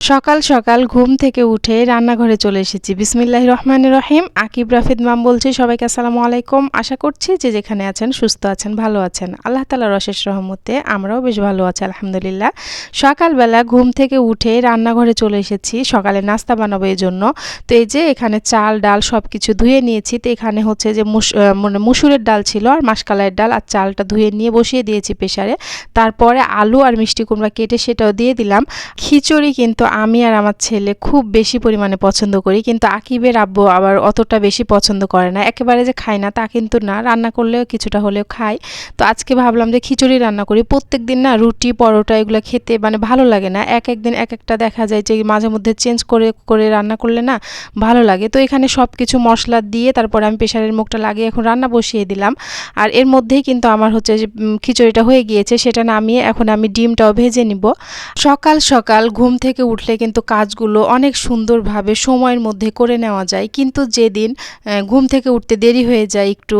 সকাল সকাল ঘুম থেকে উঠে রান্নাঘরে চলে এসেছি। বিসমিল্লাহ রহমান রহিম। আকিব, রাফিদ, মাম বলছি, সবাইকে আসসালামু আলাইকুম। আশা করছি যে যেখানে আছেন সুস্থ আছেন, ভালো আছেন। আল্লাহ তালার অশেষ রহমতে আমরাও বেশ ভালো আছি, আলহামদুলিল্লাহ। সকালবেলা ঘুম থেকে উঠে রান্নাঘরে চলে এসেছি। সকালে নাস্তা বানাবো এই জন্য তো এই যে এখানে চাল, ডাল সব কিছু ধুয়ে নিয়েছি। তো এখানে হচ্ছে যে মানে মুসুরের ডাল ছিল আর মাসকালাইয়ের ডাল আর চালটা ধুয়ে নিয়ে বসিয়ে দিয়েছি প্রেশারে তারপরে আলু আর মিষ্টি কুমড়া কেটে সেটাও দিয়ে দিলাম। খিচুড়ি কিন্তু আমি আর আমার ছেলে খুব বেশি পরিমাণে পছন্দ করি, কিন্তু আকিবের আব্বু আবার অতটা বেশি পছন্দ করে না। একেবারে যে খায় না, তা কিন্তু না। রান্না করলেও কিছুটা হলেও খায়। তো আজকে ভাবলাম যে খিচুড়ি রান্না করি। প্রত্যেক দিন না রুটি, পরোটা এগুলো খেতে মানে ভালো লাগে না। এক একদিন এক একটা দেখা যায় যে মাঝে মধ্যে চেঞ্জ করে করে রান্না করলে না ভালো লাগে। তো এখানে সব কিছু মশলা দিয়ে তারপরে আমি প্রেশারের মুখটা লাগিয়ে এখন রান্না বসিয়ে দিলাম। আর এর মধ্যেই কিন্তু আমার হচ্ছে যে খিচুড়িটা হয়ে গিয়েছে। সেটা নামিয়ে এখন আমি ডিমটাও ভেজে নিব। সকাল সকাল ঘুম থেকে উঠলে কিন্তু কাজগুলো অনেক সুন্দরভাবে সময়ের মধ্যে করে নেওয়া যায়। কিন্তু যেদিন ঘুম থেকে উঠতে দেরি হয়ে যায় একটু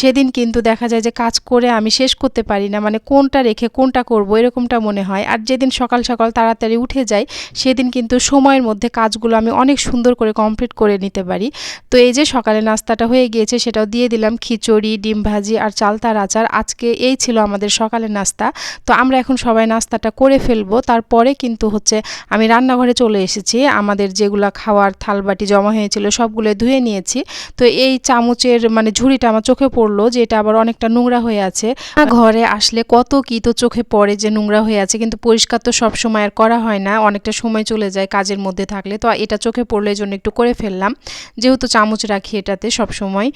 সেদিন কিন্তু দেখা যায় যে কাজ করে আমি শেষ করতে পারি না। মানে কোনটা রেখে কোনটা করব এরকমটা মনে হয়। আর যেদিন সকাল সকাল তাড়াতাড়ি উঠে যাই, সেদিন কিন্তু সময়ের মধ্যে কাজগুলো আমি অনেক সুন্দর করে কমপ্লিট করে নিতে পারি। তো এই যে সকালে নাস্তাটা হয়ে গিয়েছে, সেটাও দিয়ে দিলাম। খিচুড়ি, ডিম ভাজি আর চালতার আচার। আজকে এই ছিল আমাদের সকালের নাস্তা। তো আমরা এখন সবাই নাস্তাটা করে ফেলব। তারপরে কিন্তু হচ্ছে আমি রান্নাঘরে চলে এসেছি। আমাদের যেগুলো খাওয়ার থালবাটি জমা হয়েছিল সবগুলো ধুয়ে নিয়েছি। তো এই চামচের মানে ঝুড়িটা আমার চোখে পড়ল যে এটা আবার অনেকটা নোংরা হয়ে আছে। ঘরে আসলে কত কি তো চোখে পড়ে যে নোংরা হয়ে আছে, কিন্তু পরিষ্কার তো সব সময় আর করা হয় না। অনেকটা সময় চলে যায় কাজের মধ্যে থাকলে। তো এটা চোখে পড়লে জন্য একটু করে ফেললাম। যেহেতু চামচ রাখি এটাতে সব সময়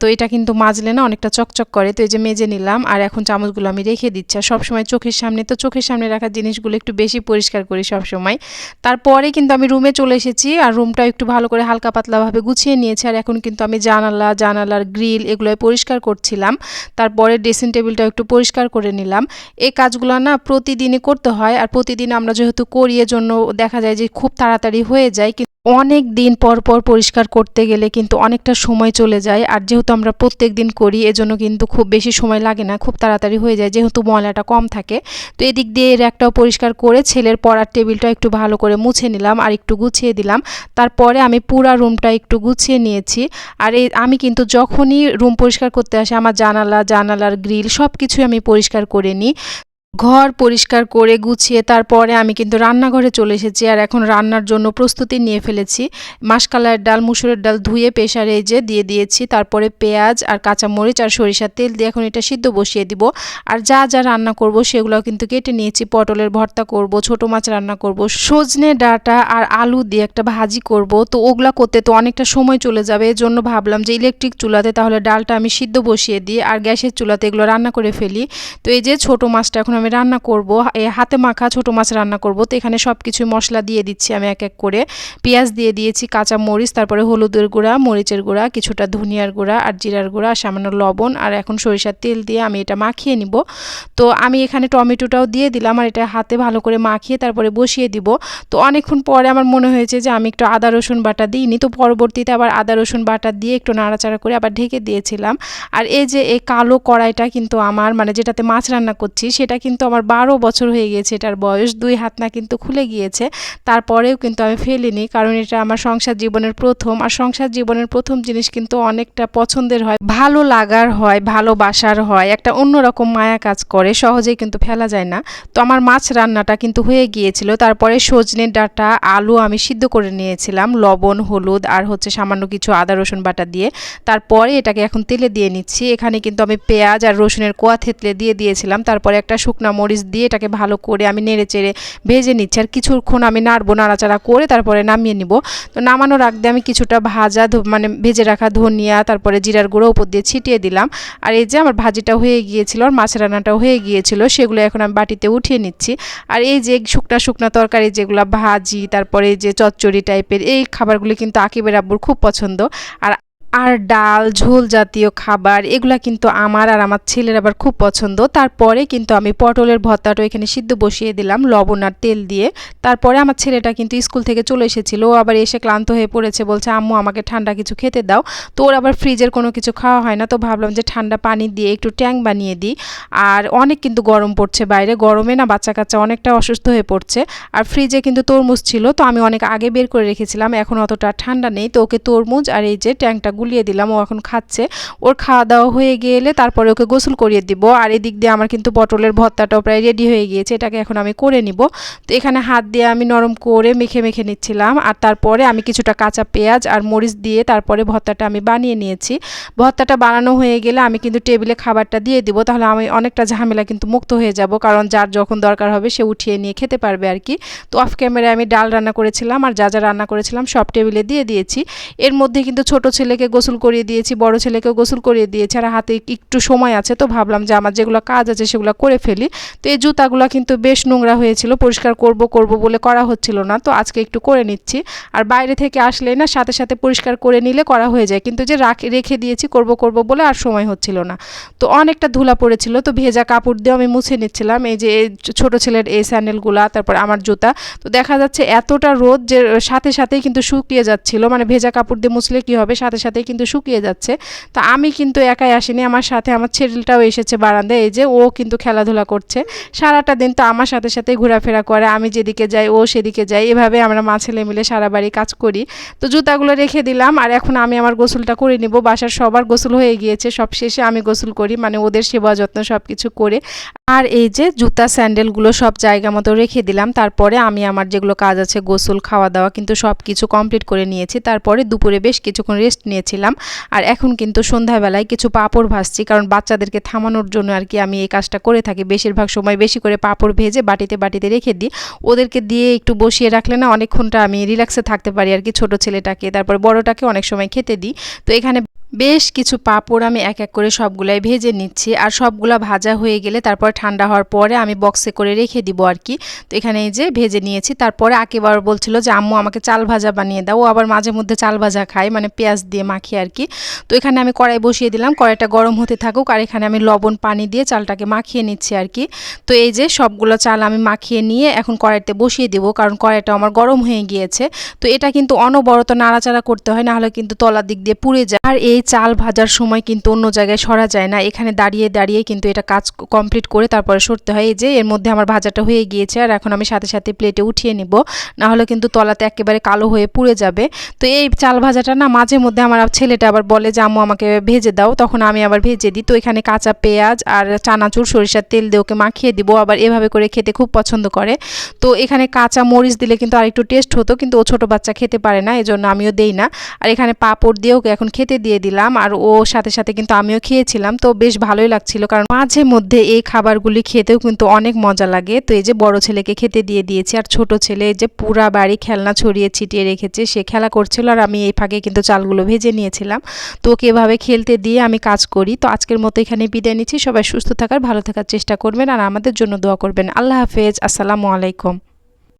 তো এটা কিন্তু মাজলে না অনেকটা চকচক করে। তো এই যে মেজে নিলাম আর এখন চামচগুলো আমি রেখে দিচ্ছি। আর সবসময় চোখের সামনে, তো চোখের সামনে রাখা জিনিসগুলো একটু বেশি পরিষ্কার করি সব সময় তারপরে কিন্তু আমি রুমে চলে এসেছি আর রুমটা একটু ভালো করে হালকা পাতলাভাবে গুছিয়ে নিয়েছি আর এখন কিন্তু আমি জানালা, জানালার গ্রিল এগুলো পরিষ্কার করছিলাম। তারপরে ড্রেসিং টেবিলটাও একটু পরিষ্কার করে নিলাম। এই কাজগুলো না প্রতিদিনই করতে হয় আর প্রতিদিন আমরা যেহেতু করি, এজন্য দেখা যায় যে খুব তাড়াতাড়ি হয়ে যায়। অনেক দিন পর পর পরিষ্কার করতে গেলে কিন্তু অনেকটা সময় চলে যায়। আর যেহেতু আমরা প্রত্যেক দিন করি, এজন্য কিন্তু খুব বেশি সময় লাগে না, খুব তাড়াতাড়ি হয়ে যায়, যেহেতু ময়লাটা কম থাকে। তো এদিক দিয়ে এর একটাও পরিষ্কার করে ছেলের পড়ার টেবিলটা একটু ভালো করে মুছে নিলাম আর একটু গুছিয়ে দিলাম। তারপরে আমি পুরা রুমটা একটু গুছিয়ে নিয়েছি। আর এই আমি কিন্তু যখনই রুম পরিষ্কার করতে আসি, আমার জানালা, জানালার গ্রিল সব কিছুই আমি পরিষ্কার করে নিই। ঘর পরিষ্কার করে গুছিয়ে তারপরে আমি কিন্তু রান্নাঘরে চলে এসেছি আর এখন রান্নার জন্য প্রস্তুতি নিয়ে ফেলেছি। মাসকালার ডাল, মুসুরের ডাল ধুয়ে প্রেশারে যে দিয়ে দিয়েছি, তারপরে পেঁয়াজ আর কাঁচামরিচ আর সরিষার তেল দিয়ে এখন এটা সিদ্ধ বসিয়ে দিব। আর যা যা রান্না করব সেগুলো কিন্তু কেটে নিয়েছি, পটলের ভর্তা করব, ছোট মাছ রান্না করব, সজনে ডাঁটা আর আলু দিয়ে একটা ভাজি করব। তো ওগুলা করতে তো অনেকটা সময় চলে যাবে এর জন্য ভাবলাম যে ইলেকট্রিক চুলাতে তাহলে ডালটা আমি সিদ্ধ বসিয়ে দিই আর গ্যাসের চুলাতে এগুলো রান্না করে ফেলি। তো এই যে ছোট মাছটা এখন আমি রান্না করব। হাতে মাখা ছোট মাছ রান্না করব। তো এখানে সব কিছু মশলা দিয়ে দিচ্ছি আমি এক এক করে। পেঁয়াজ দিয়ে দিয়েছি কাঁচা মরিচ, তারপরে হলুদের গুঁড়া, মরিচের গুঁড়া, কিছুটা ধনিয়ার গুঁড়া আর জিরার গুঁড়া সামান্য লবণ আর এখন সরিষার তেল দিয়ে আমি এটা মাখিয়ে নিব। তো আমি এখানে টমেটোটাও দিয়ে দিলাম আর এটা হাতে ভালো করে মাখিয়ে তারপরে বসিয়ে দিব। তো অনেকক্ষণ পরে আমার মনে হয়েছে যে আমি একটু আদা, রসুন বাটা দিইনি। তো পরবর্তীতে আবার আদা, রসুন বাটা দিয়ে একটু নাড়াচাড়া করে আবার ঢেকে দিয়েছিলাম। আর এই যে এই কালো কড়াইটা কিন্তু আমার মানে যেটাতে মাছ রান্না করছি সেটা কিন্তু আমার বারো বছর হয়ে গিয়েছে, এটার বয়স দুই হাত না কিন্তু খুলে গিয়েছে। তারপরেও কিন্তু আমি ফেলিনি, কারণ এটা আমার সংসার জীবনের প্রথম। আর সংসার জীবনের প্রথম জিনিস কিন্তু অনেকটা পছন্দের হয়। ভালো লাগার হয়, ভালোবাসার হয়, একটা অন্যরকম মায়া কাজ করে, সহজেই কিন্তু ফেলা যায় না। তো আমার মাছ রান্নাটা কিন্তু হয়ে গিয়েছিল, তারপরে সজনে ডাঁটা, আলু আমি সিদ্ধ করে নিয়েছিলাম, লবণ, হলুদ, আর হচ্ছে সামান্য কিছু আদা, রসুন বাটা দিয়ে। তারপরে এটাকে এখন তেলে দিয়ে নিচ্ছি, এখানে কিন্তু আমি পেঁয়াজ আর রসুনের কোয়া থেতলে দিয়ে দিয়েছিলাম, তারপরে একটা শুকনা মরিচ দিয়ে এটাকে ভালো করে আমি নেড়ে চেড়ে ভেজে নিচ্ছি। আর কিছুক্ষণ আমি নাড়বো, নাড়াচাড়া করে তারপরে নামিয়ে নিব। তো নামানোর আগ আমি কিছুটা ভাজা মানে ভেজে রাখা ধনিয়া, তারপরে জিরার গুঁড়ো উপর দিয়ে ছিটিয়ে দিলাম। আর এই যে আমার ভাজিটা হয়ে গিয়েছিল, আর মাছ রান্নাটাও হয়ে গিয়েছিল, সেগুলো এখন আমি বাটিতে উঠিয়ে নিচ্ছি। আর এই যে শুকনা শুকনা তরকারি, যেগুলো ভাজি, তারপরে যে চচ্চড়ি টাইপের এই খাবারগুলি কিন্তু আকিবের আব্বুর খুব পছন্দ। আর আর ডাল, ঝোল জাতীয় খাবার, এগুলা কিন্তু আমার আর আমার ছেলের আবার খুব পছন্দ। তারপরে কিন্তু আমি পটলের ভর্তাটা এখানে সিদ্ধ বসিয়ে দিলাম, লবণ আর তেল দিয়ে। তারপরে আমার ছেলেটা কিন্তু স্কুল থেকে চলে এসেছিল, ও আবার এসে ক্লান্ত হয়ে পড়েছে, বলছে, আম্মু, আমাকে ঠান্ডা কিছু খেতে দাও। তো ওর আবার ফ্রিজের কোনো কিছু খাওয়া হয় না, তো ভাবলাম যে ঠান্ডা পানি দিয়ে একটু ট্যাং বানিয়ে দিই। আর অনেক কিন্তু গরম পড়ছে বাইরে, গরমে না বাচ্চা কাচ্চা অনেকটা অসুস্থ হয়ে পড়ছে। আর ফ্রিজে কিন্তু তরমুজ ছিল, তো আমি অনেক আগে বের করে রেখেছিলাম, এখন অতটা ঠান্ডা নেই, তো ওকে তরমুজ আর এই যে ট্যাংটা গুলিয়ে দিলাম, ও এখন খাচ্ছে। ওর খাওয়া দাওয়া হয়ে গেলে তারপরে ওকে গোসল করিয়ে দিব। আর এদিক দিয়ে আমার কিন্তু পটলের ভর্তাটাও প্রায় রেডি হয়ে গিয়েছে, এটাকে এখন আমি করে নিব। তো এখানে হাত দিয়ে আমি নরম করে মেখে মেখে নিচ্ছিলাম। আর তারপরে আমি কিছুটা কাঁচা পেঁয়াজ আর মরিচ দিয়ে তারপরে ভর্তাটা আমি বানিয়ে নিয়েছি। ভর্তাটা বানানো হয়ে গেলে আমি কিন্তু টেবিলে খাবারটা দিয়ে দিব, তাহলে আমি অনেকটা ঝামেলা কিন্তু মুক্ত হয়ে যাব। কারণ যার যখন দরকার হবে সে উঠিয়ে নিয়ে খেতে পারবে আর কি। তো অফ ক্যামেরায় আমি ডাল রান্না করেছিলাম, আর যা যা রান্না করেছিলাম সব টেবিলে দিয়ে দিয়েছি। এর মধ্যে কিন্তু ছোট ছেলেকে গোসল করিয়ে দিয়েছি, বড় ছেলেকেও গোসল করিয়ে দিয়েছি, আর হাতে একটু সময় আছে তো ভাবলাম যে আমার যেগুলো কাজ আছে সেগুলো করে ফেলি। তো এই জুতাগুলো কিন্তু বেশ নোংরা হয়েছিল, পরিষ্কার করব করব বলে করা হচ্ছিল না। তো আজকে একটু করে নিচ্ছি। আর বাইরে থেকে আসলে না, সাথে সাথে পরিষ্কার করে নিলে করা হয়ে যায়। কিন্তু যে রাখ রেখে দিয়েছি, করব করব বলে আর সময় হচ্ছিল না। তো অনেকটা ধুলা পড়েছিল, তো ভেজা কাপড় দিয়ে আমি মুছে নিচ্ছিলাম। এই যে ছোট ছেলের এই স্যান্ডেলগুলা, তারপর আমার জুতা। তো দেখা যাচ্ছে এতটা রোদ যে, সাথে সাথেই কিন্তু শুকিয়ে যাচ্ছিল। মানে ভেজা কাপড় দিয়ে মুছলে কি হবে? সাথে সাথেই কিন্তু শুকিয়ে যাচ্ছে। তো আমি কিন্তু একাই আসিনি, আমার সাথে আমার ছেলেটাও এসেছে বারান্দায়, এই যে ও কিন্তু খেলাধুলা করছে। সারাটা দিন তো আমার সাথে সাথেই ঘোরাফেরা করে, আমি যেদিকে যাই, ও সেদিকে যাই এভাবে আমরা মা ছেলে মিলে সারা বাড়ি কাজ করি। তো জুতাগুলো রেখে দিলাম, আর এখন আমি আমার গোসলটা করে নিব। বাসার সবার গোসল হয়ে গিয়েছে, সব শেষে আমি গোসল করি মানে ওদের সেবা যত্ন সব কিছু করে। আর এই যে জুতা, স্যান্ডেলগুলো সব জায়গা মতো রেখে দিলাম। তারপরে আমি আমার যেগুলো কাজ আছে, গোসল, খাওয়া দাওয়া কিন্তু সব কিছু কমপ্লিট করে নিয়েছি। তারপরে দুপুরে বেশ কিছুক্ষণ রেস্ট নিয়েছিলাম আর এখন কিন্তু সন্ধ্যাবেলায় কিছু পাঁপড় ভাজছি, কারণ বাচ্চাদেরকে থামানোর জন্য আর কি আমি এই কাজটা করে থাকি। বেশিরভাগ সময় বেশি করে পাঁপড় ভেজে বাটিতে বাটিতে রেখে দিই। ওদেরকে দিয়ে একটু বসিয়ে রাখলে না অনেকক্ষণটা আমি রিল্যাক্সে থাকতে পারি আর কি, ছোটো ছেলেটাকে, তারপর বড়টাকে অনেক সময় খেতে দিই। তো এখানে বেশ কিছু পাঁপড় আমি এক এক করে সবগুলাই ভেজে নিচ্ছি আর সবগুলা ভাজা হয়ে গেলে তারপর ঠান্ডা হওয়ার পরে আমি বক্সে করে রেখে দিব আর কি। তো এখানে এই যে ভেজে নিয়েছি, তারপরে আকেবার বলছিল যে, আম্মু, আমাকে চাল ভাজা বানিয়ে দাও। ও আবার মাঝে মধ্যে চাল ভাজা খায় মানে পেঁয়াজ দিয়ে মাখিয়ে আর কি। তো এখানে আমি কড়াই বসিয়ে দিলাম, কড়াইটা গরম হতে থাকুক আর এখানে আমি লবণ পানি দিয়ে চালটাকে মাখিয়ে নিচ্ছি আর কি। তো এই যে সবগুলো চাল আমি মাখিয়ে নিয়ে এখন কড়াইতে বসিয়ে দিব, কারণ কড়াইটা আমার গরম হয়ে গিয়েছে। তো এটা কিন্তু অনবরত নাড়াচাড়া করতে হয় নাহলে কিন্তু তলার দিক দিয়ে পুড়ে যায়। আর এই চাল ভাজার সময় কিন্তু অন্য জায়গায় সরা যায় না। এখানে দাঁড়িয়ে দাঁড়িয়ে কিন্তু এটা কাজ কমপ্লিট করে তারপরে সরতে হয়। এই যে, এর মধ্যে আমার ভাজাটা হয়ে গিয়েছে আর এখন আমি সাথে সাথে প্লেটে উঠিয়ে নিব। নাহলে কিন্তু তলাতে একেবারে কালো হয়ে পুড়ে যাবে। তো এই চাল ভাজাটা না মাঝে মধ্যে আমার ছেলেটা আবার বলে যে, আম্মু, আমাকে ভেজে দাও। তখন আমি আবার ভেজে দিই। তো এখানে কাঁচা পেঁয়াজ আর চানাচুর, সরিষার তেল দিয়ে ওকে মাখিয়ে দিব। আবার এভাবে করে খেতে খুব পছন্দ করে। তো এখানে কাঁচা মরিচ দিলে কিন্তু আর একটু টেস্ট হতো, কিন্তু ও ছোটো বাচ্চা খেতে পারে না, এজন্য আমিও দেই না। আর এখানে পাঁপড় দিয়ে ওকে এখন খেতে দিয়ে দিলাম আর ও সাথে সাথে কিন্তু আমিও খেয়েছিলাম। তো বেশ ভালোই লাগছিল কারণ মাঝে মধ্যে এই খাবারগুলি খেতেও কিন্তু অনেক মজা লাগে। তো এই যে বড় ছেলেকে খেতে দিয়ে দিয়েছি আর ছোট ছেলে যে পুরা বাড়ি খেলনা ছড়িয়ে ছিটিয়ে রেখেছে, সে খেলা করছিল আর আমি এই ফাঁকে কিন্তু চালগুলো ভেজে নিয়েছিলাম। তো ওকে এভাবে খেলতে দিয়ে আমি কাজ করি। তো আজকের মতো এখানে বিদায় নিচ্ছি। সবাই সুস্থ থাকার, ভালো থাকার চেষ্টা করবেন আর আমাদের জন্য দোয়া করবেন। আল্লাহ হাফেজ। আসসালামু আলাইকুম।